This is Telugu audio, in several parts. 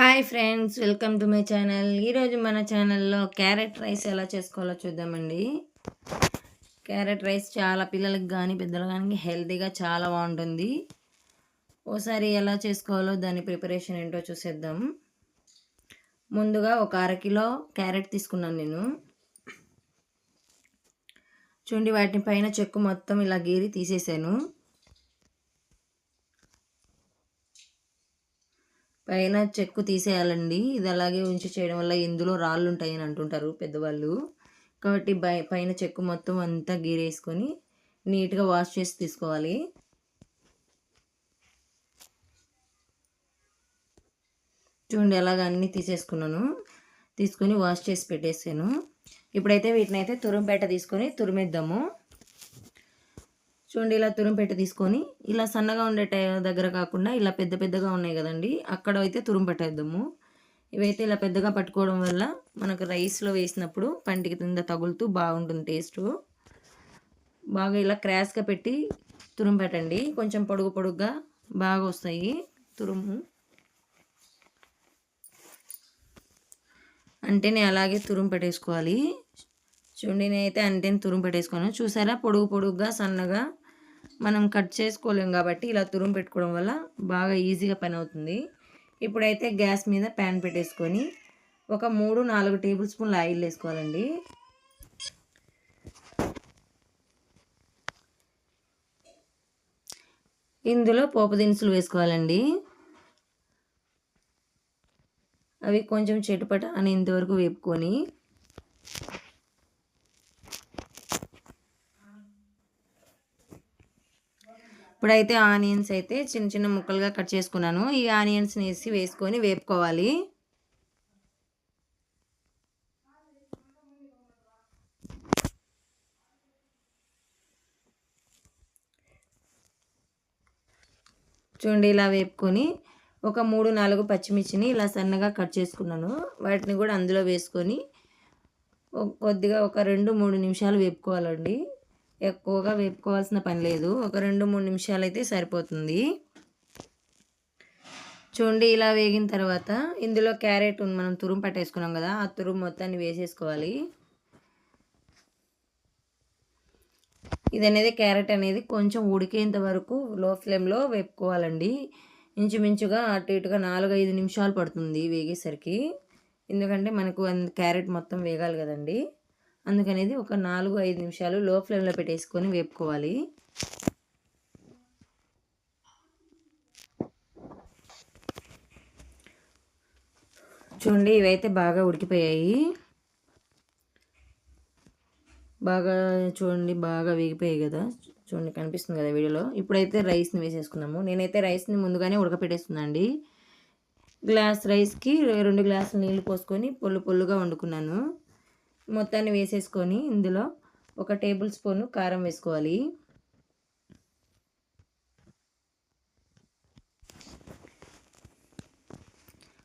Hi friends welcome to my channel. ఈరోజు మన ఛానల్లో క్యారెట్ రైస్ ఎలా చేసుకోవాలో చూద్దామండి. క్యారెట్ రైస్ చాలా పిల్లలకు కానీ పెద్దలకు కానీ హెల్తీగా చాలా బాగుంటుంది. ఓసారి ఎలా చేసుకోవాలో దాని ప్రిపరేషన్ ఏంటో చూసేద్దాం. ముందుగా ఒక అరకిలో క్యారెట్ తీసుకున్నాను నేను. చూడండి వాటిని పైన చెక్కు మొత్తం ఇలా గీరి తీసేసాను. పైన చెక్కు తీసేయాలండి. ఇది అలాగే ఉంచి చేయడం వల్ల ఇందులో రాళ్ళు ఉంటాయని అంటుంటారు పెద్దవాళ్ళు. కాబట్టి పైన చెక్కు మొత్తం అంతా గీరేసుకొని నీట్గా వాష్ చేసి తీసుకోవాలి. చూడండి అలాగ అన్నీ తీసేసుకున్నాను. తీసుకొని వాష్ చేసి పెట్టేసాను. ఇప్పుడైతే వీటిని అయితే తురుంపేట తీసుకొని తురిమిద్దాము. చూడండి ఇలా తురుంపెట్ట తీసుకొని ఇలా సన్నగా ఉండే దగ్గర కాకుండా ఇలా పెద్ద పెద్దగా ఉన్నాయి కదండి. అక్కడ అయితే తురుంపెట్టేద్దాము ఇవైతే ఇలా పెద్దగా పట్టుకోవడం వల్ల మనకు రైస్లో వేసినప్పుడు పంటికి కింద తగులుతూ బాగుంటుంది టేస్ట్ బాగా ఇలా క్రాష్గా పెట్టి తురుము పెట్టండి. కొంచెం పొడుగు పొడుగ్గా బాగా వస్తాయి తురుము. అంటే నేను అలాగే తురుము పెట్టేసుకోవాలి. చూడండి నేనైతే అంటేని తురుము పెట్టేసుకున్నాను. చూసారా? పొడుగు పొడుగ్గా సన్నగా మనం కట్ చేసుకోలేం కాబట్టి ఇలా తురుము పెట్టుకోవడం వల్ల బాగా ఈజీగా పని అవుతుంది. ఇప్పుడైతే గ్యాస్ మీద ప్యాన్ పెట్టేసుకొని ఒక మూడు నాలుగు టేబుల్ స్పూన్ల ఆయిల్ వేసుకోవాలండి. ఇందులో పోపు దినుసులు వేసుకోవాలండి. అవి కొంచెం చెట్టుపట అని ఇంతవరకు వేపుకొని ఇప్పుడైతే ఆనియన్స్ అయితే చిన్న చిన్న ముక్కలుగా కట్ చేసుకున్నాను. ఈ ఆనియన్స్ని వేసి వేసుకొని వేపుకోవాలి. చూడండి ఇలా వేపుకొని ఒక మూడు నాలుగు పచ్చిమిర్చిని ఇలా సన్నగా కట్ చేసుకున్నాను. వాటిని కూడా అందులో వేసుకొని కొద్దిగా ఒక రెండు మూడు నిమిషాలు వేపుకోవాలండి. ఎక్కువగా వేపుకోవాల్సిన పని లేదు. ఒక రెండు మూడు నిమిషాలు అయితే సరిపోతుంది. చూడండి ఇలా వేగిన తర్వాత ఇందులో క్యారెట్ మనం తురుము పట్టేసుకున్నాం కదా ఆ తురుము మొత్తాన్ని వేసేసుకోవాలి. ఇది అనేది క్యారెట్ అనేది కొంచెం ఉడికేంత వరకు లో ఫ్లేమ్లో వేపుకోవాలండి. ఇంచుమించుగా అటు ఇటుగా నాలుగు ఐదు నిమిషాలు పడుతుంది వేగేసరికి. ఎందుకంటే మనకు క్యారెట్ మొత్తం వేగాలి కదండీ. అందుకనేది ఒక నాలుగు ఐదు నిమిషాలు లో ఫ్లేమ్లో పెట్టేసుకొని వేపుకోవాలి. చూడండి ఇవైతే బాగా ఉడికిపోయాయి. బాగా చూడండి బాగా వేగిపోయాయి కదా. చూడండి కనిపిస్తుంది కదా వీడియోలో. ఇప్పుడైతే రైస్ని వేసేసుకున్నాము. నేనైతే రైస్ని ముందుగానే ఉడకపెట్టేస్తున్నాను అండి. గ్లాస్ రైస్కి రెండు గ్లాసులు నీళ్ళు పోసుకొని పొల్లు పొల్లుగా వండుకున్నాను. మొత్తాన్ని వేసేసుకొని ఇందులో ఒక టేబుల్ స్పూన్ కారం వేసుకోవాలి.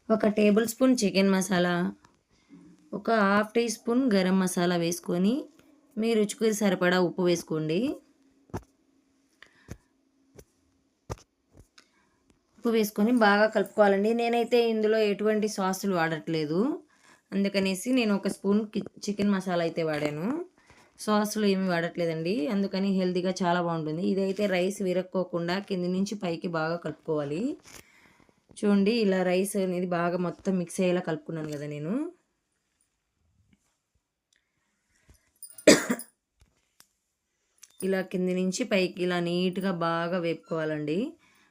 ఒక టేబుల్ స్పూన్ చికెన్ మసాలా ఒక half teaspoon garam masala వేసుకొని మీ రుచికి సరిపడా ఉప్పు వేసుకోండి. ఉప్పు వేసుకొని బాగా కలుపుకోవాలండి. నేనైతే ఇందులో ఎటువంటి సాసులు వాడట్లేదు. అందుకనేసి నేను ఒక స్పూన్ చికెన్ మసాలా అయితే వాడాను. సాస్లు ఏమి వాడట్లేదండి. అందుకని హెల్తీగా చాలా బాగుంటుంది. ఇదైతే రైస్ విరక్కోకుండా కింది నుంచి పైకి బాగా కలుపుకోవాలి. చూడండి ఇలా రైస్ అనేది బాగా మొత్తం మిక్స్ అయ్యేలా కలుపుకున్నాను కదా నేను. ఇలా కింది నుంచి పైకి ఇలా నీట్గా బాగా వేపుకోవాలండి.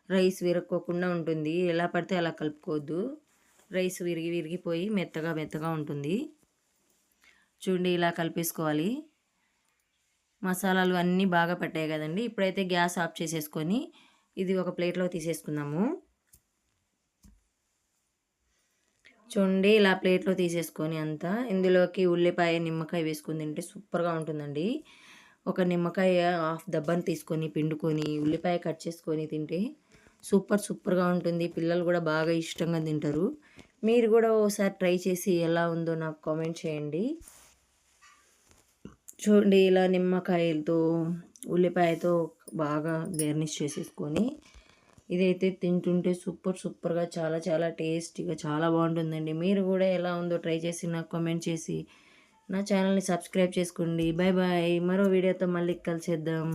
రైస్ విరక్కోకుండా ఉంటుంది. ఎలా పడితే అలా కలుపుకోవద్దు. రైస్ విరిగి విరిగిపోయి మెత్తగా మెత్తగా ఉంటుంది. చూడండి ఇలా కలిపేసుకోవాలి. మసాలాలు అన్నీ బాగా పట్టాయి కదండి. ఇప్పుడైతే గ్యాస్ ఆఫ్ చేసేసుకొని ఇది ఒక ప్లేట్లో తీసేసుకుందాము. చూడండి ఇలా ప్లేట్లో తీసేసుకొని అంతా. ఇందులోకి ఉల్లిపాయ నిమ్మకాయ వేసుకొని తింటే సూపర్గా ఉంటుందండి. ఒక నిమ్మకాయ హాఫ్ దబ్బని తీసుకొని పిండుకొని ఉల్లిపాయ కట్ చేసుకొని తింటే సూపర్ సూపర్గా ఉంటుంది. పిల్లలు కూడా బాగా ఇష్టంగా తింటారు. మీరు కూడా ఓసారి ట్రై చేసి ఎలా ఉందో నాకు కామెంట్ చేయండి. చూడండి ఇలా నిమ్మకాయలతో ఉల్లిపాయతో బాగా గార్నిష్ చేసేసుకొని ఇదైతే తింటుంటే సూపర్ సూపర్గా చాలా చాలా టేస్టీగా చాలా బాగుంటుందండి. మీరు కూడా ఎలా ఉందో ట్రై చేసి నాకు కామెంట్ చేసి నా ఛానల్ని సబ్స్క్రైబ్ చేసుకోండి. Bye bye. మరో వీడియోతో మళ్ళీ కలిసేద్దాం.